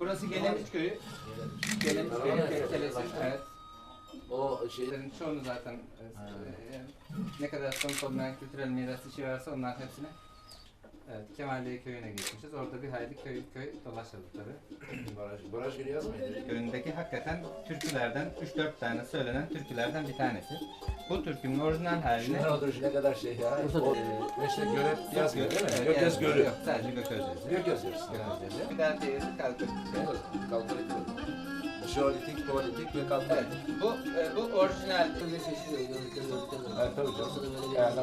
Burası Gelemiş Köyü. Gelemiş Köyü, Ke- Kelesi. Evet. O şey Şeylerin çoğunu zaten e, e, ne kadar sonuç olmayan kültürel miras işi varsa onların hepsini Evet, Kemalliye köyüne gitmişiz. Orada bir hayli köy köy dolaşalım tabii. baraj, baraj yeri yazmayın. Köyündeki hakikaten türkülerden 3-4 tane söylenen türkülerden bir tanesi. Bu türkünün orijinal halini Şunlar otur ne kadar şey ya. O e, işte gölet yazmıyor değil mi? Evet, yazmıyor. görü. Yok, sadece. Gökyüzü yazıyor. Gököz yazıyor. Bir daha diğeri kalkıp. Kalkolitik. Jeolitik, neolitik ve. Evet, bu, e, bu orijinal. Evet tabii canım. Yani,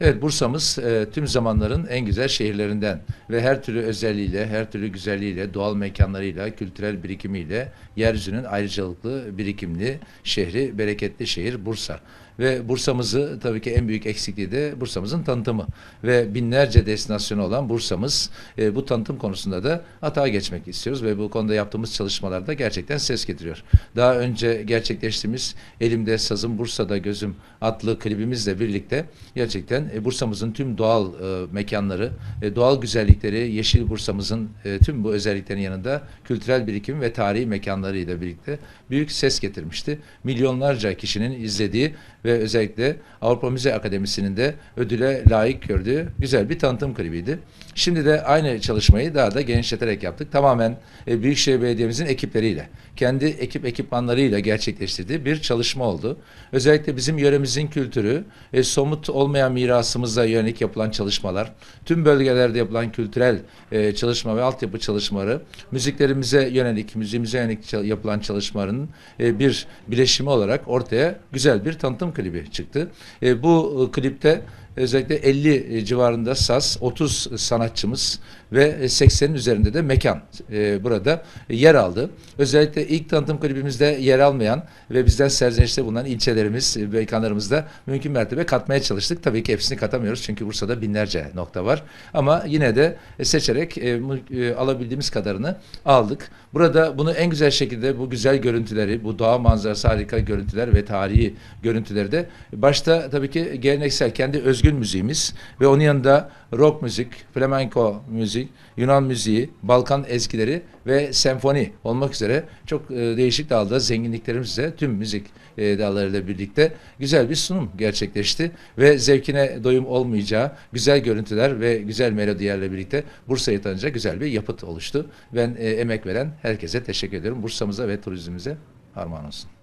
Evet Bursa'mız e, tüm zamanların en güzel şehirlerinden ve her türlü özelliğiyle, her türlü güzelliğiyle, doğal mekanlarıyla, kültürel birikimiyle yeryüzünün ayrıcalıklı, birikimli şehri, bereketli şehir Bursa. Ve Bursa'mızı tabii ki en büyük eksikliği de Bursa'mızın tanıtımı. Ve binlerce destinasyonu olan Bursa'mız e, bu tanıtım konusunda da hata geçmek istiyoruz ve bu konuda yaptığımız çalışmalarda gerçekten ses getiriyor. Daha önce gerçekleştiğimiz Elimde Sazım Bursa'da Gözüm adlı klibimizle birlikte gerçekten e, Bursa'mızın tüm doğal e, mekanları, e, doğal güzellikleri, Yeşil Bursa'mızın e, tüm bu özelliklerin yanında kültürel birikim ve tarihi mekanlarıyla birlikte büyük ses getirmişti. Milyonlarca kişinin izlediği özellikle Avrupa Müze Akademisi'nin de ödüle layık gördüğü güzel bir tanıtım klibiydi. Şimdi de aynı çalışmayı daha da genişleterek yaptık. Tamamen e, Büyükşehir Belediye'mizin ekipleriyle, kendi ekip ekipmanlarıyla gerçekleştirdiği bir çalışma oldu. Özellikle bizim yöremizin kültürü, e, somut olmayan mirasımıza yönelik yapılan çalışmalar, tüm bölgelerde yapılan kültürel e, çalışma ve altyapı çalışmaları, müziklerimize yönelik, müziğimize yönelik yapılan çalışmaların e, bir bileşimi olarak ortaya güzel bir tanıtım klibi çıktı. E, bu e, klipte özellikle 50 civarında saz, 30 sanatçımız ve 80'in üzerinde de mekan e, burada yer aldı. Özellikle ilk tanıtım klibimizde yer almayan ve bizden serzenişte bulunan ilçelerimiz, e, mekanlarımızda mümkün mertebe katmaya çalıştık. Tabii ki hepsini katamıyoruz çünkü Bursa'da binlerce nokta var. Ama yine de e, seçerek e, e, alabildiğimiz kadarını aldık. Burada bunu en güzel şekilde bu güzel görüntüleri, bu doğa manzarası harika görüntüler ve tarihi görüntüleri de başta tabii ki geleneksel kendi özgün müziğimiz ve onun yanında rock müzik, flamenco müzik, Yunan müziği, Balkan ezgileri ve senfoni olmak üzere çok e, değişik dalda zenginliklerimizle tüm müzik e, dallarıyla birlikte güzel bir sunum gerçekleşti ve zevkine doyum olmayacağı güzel görüntüler ve güzel melodilerle birlikte Bursa'yı tanıyacak güzel bir yapıt oluştu. Ben e, emek veren herkese teşekkür ediyorum. Bursa'mıza ve turizmimize armağan olsun.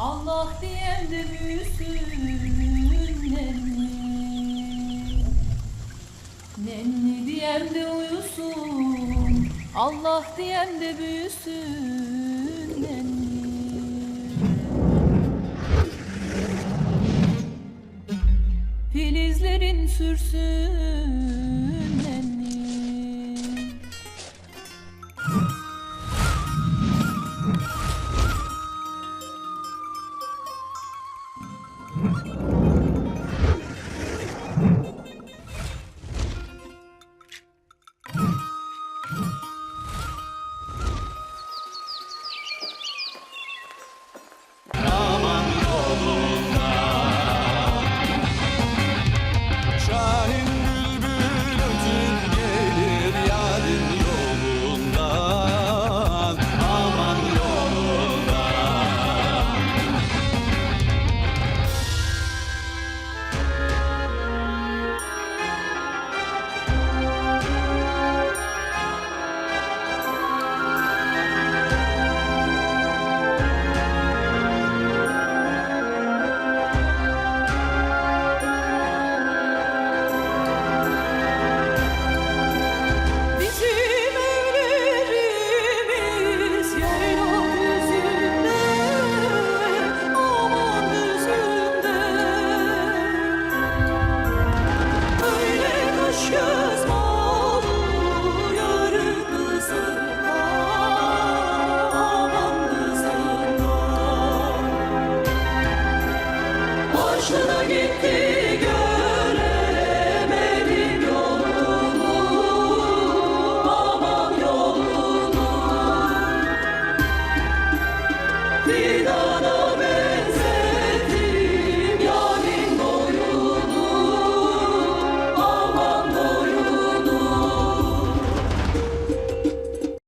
Allah diyen de büyüsün nenni Nenni diyen de uyusun Allah diyen de büyüsün nenni Filizlerin sürsün